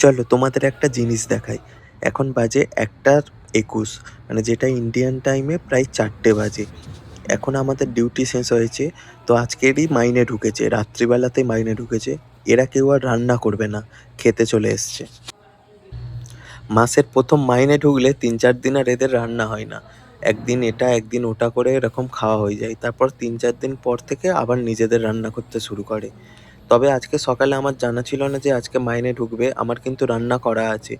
চলো তোমাদের একটা জিনিস দেখাই। এখন বাজে একটার একুশ মানে যেটা ইন্ডিয়ান টাইমে প্রায় চারটে বাজে। এখন আমাদের ডিউটি শেষ হয়েছে, তো আজকেরই মাইনে ঢুকেছে, রাত্রিবেলাতেই মাইনে ঢুকেছে। এরা কেউ আর রান্না করবে না, খেতে চলে এসছে। মাসের প্রথম মাইনে ঢুকলে তিন চার দিন আর এদের রান্না হয় না। একদিন এটা, একদিন ওটা করে এরকম খাওয়া হয়ে যায়। তারপর তিন চার দিন পর থেকে আবার নিজেদের রান্না করতে শুরু করে। তবে আজকে সকালে আমার জানা ছিল না যে আজকে মাইনে ঢুকবে, আমার কিন্তু রান্না করা আছে।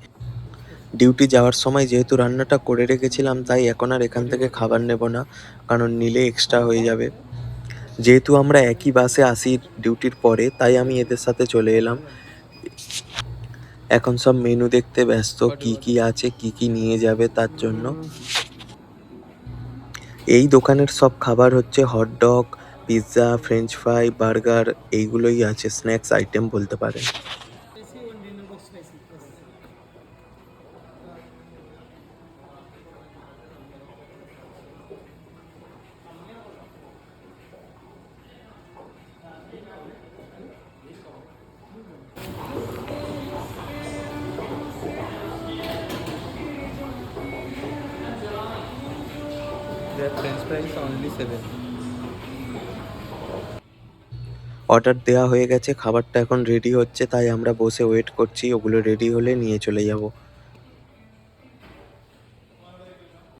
ডিউটি যাওয়ার সময় যেহেতু রান্নাটা করে রেখেছিলাম, তাই এখন আর এখান থেকে খাবার নেব না, কারণ নিলে এক্সট্রা হয়ে যাবে। যেহেতু আমরা একই বাসে আসি ডিউটির পরে, তাই আমি এদের সাথে চলে এলাম। এখন সব মেনু দেখতে ব্যস্ত, কি কি আছে, কি কি নিয়ে যাবে তার জন্য। এই দোকানের সব খাবার হচ্ছে hot dog pizza French fry burger এইগুলোই আছে স্ন্যাক্স আইটেম বলতে পারেন The French fries only seven. Order দেওয়া হয়ে গেছে, খাবারটা এখন রেডি হচ্ছে, তাই আমরা বসে ওয়েট করছি, ওগুলো রেডি হলে নিয়ে চলে যাব।